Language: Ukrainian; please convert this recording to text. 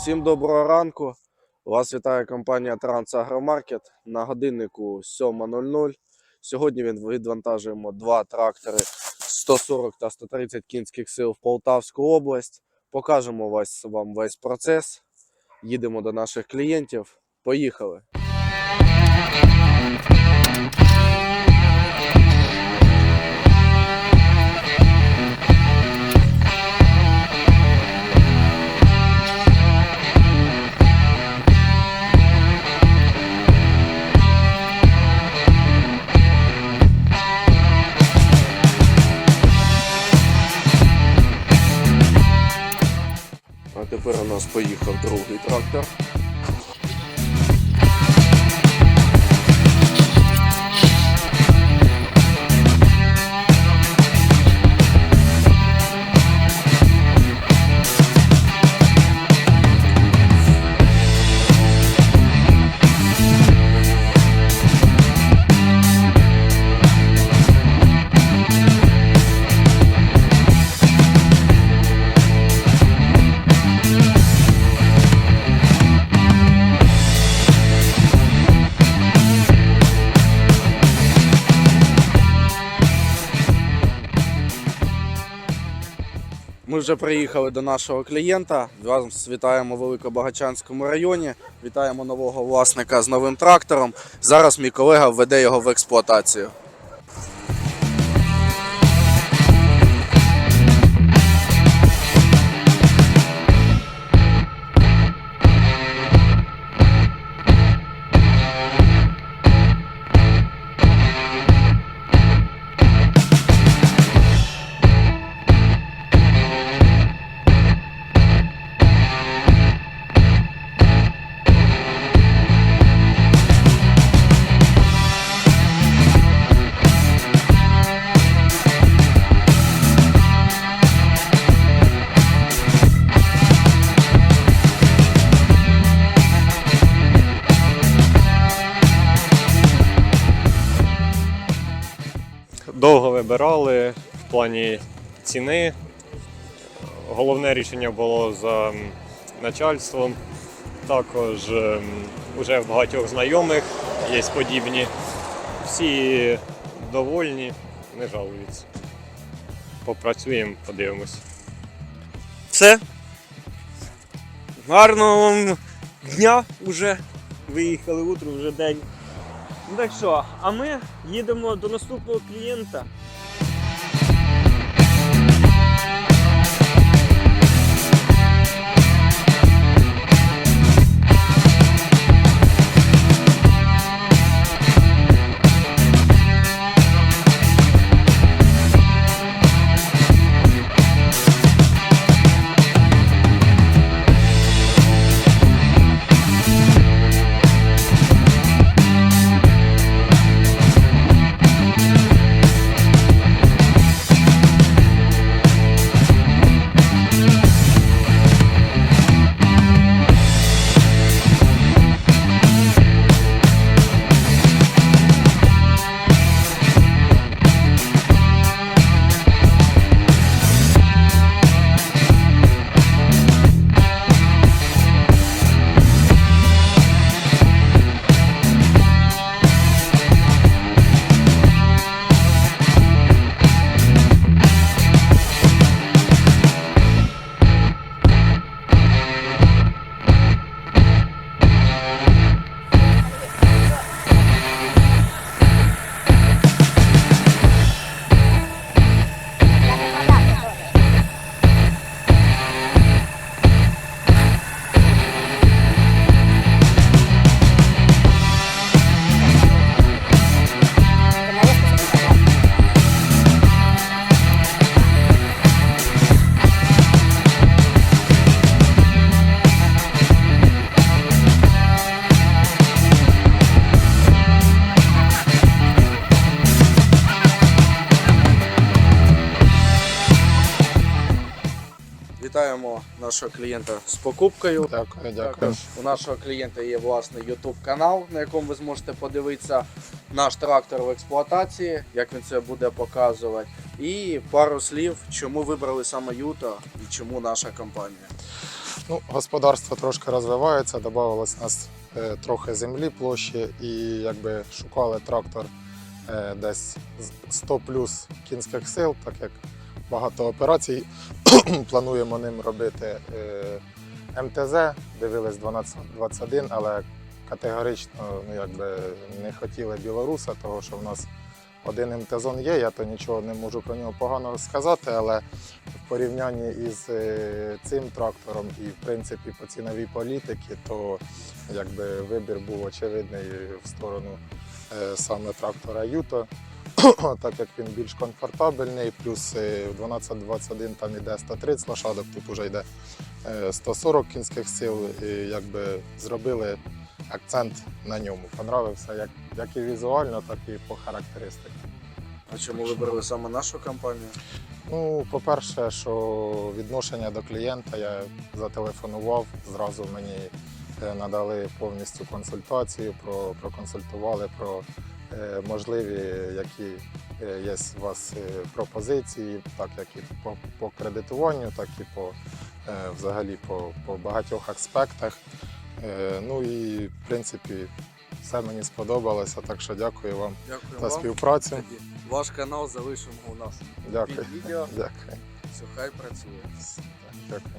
Всім доброго ранку. Вас вітає компанія Трансагромаркет на годиннику 7.00. Сьогодні відвантажуємо два трактори 140 та 130 кінських сил в Полтавську область. Покажемо вас, вам весь процес. Їдемо до наших клієнтів. Поїхали! Нас поїхав другий трактор. Ми вже приїхали до нашого клієнта. Вас вітаємо в Великобагачанському районі. Вітаємо нового власника з новим трактором. Зараз мій колега введе його в експлуатацію. Вибирали в плані ціни. Головне рішення було за начальством. Також уже в багатьох знайомих є подібні. Всі довольні, не жалуються. Попрацюємо, подивимось. Все. Гарного вам дня вже. Виїхали утром, вже день. Ну так що, а ми їдемо до наступного клієнта. Вітаємо нашого клієнта з покупкою. Дякую, дякую. Також у нашого клієнта є власний YouTube канал, на якому ви зможете подивитися наш трактор в експлуатації, як він це буде показувати. І пару слів, чому вибрали саме Юта і чому наша компанія. Ну, господарство трошки розвивається, додавалось нас е, трохи землі площі і якби шукали трактор е, десь 100 плюс кінських сил, так як багато операцій. Плануємо ним робити. Е, МТЗ. Дивились 1221, але категорично ну, якби не хотіли білоруса, того що в нас один МТЗон є, я то нічого не можу про нього поганого сказати, але в порівнянні із е, цим трактором і в принципі по ціновій політиці, то якби вибір був очевидний в сторону е, саме трактора Юто, так як він більш комфортабельний, плюс е, в 1221 там іде 130 лошадок, тут вже йде е, 140 кінських сил, і якби зробили акцент на ньому. Понравився як, як і візуально, так і по характеристикам. А чому вибрали саме нашу компанію? Ну, по-перше, що відношення до клієнта я зателефонував, зразу мені е, надали повністю консультацію, про, проконсультували про е, можливі, які е, є у вас е, пропозиції, так як і по, по кредитуванню, так і по е, взагалі по, по багатьох аспектах. Е, ну і в принципі все мені сподобалося, так що дякую вам Дякую за співпрацю. Ваш канал залишимо у нас Дякую. під відео. Дякую. Все, хай працює. Дякую.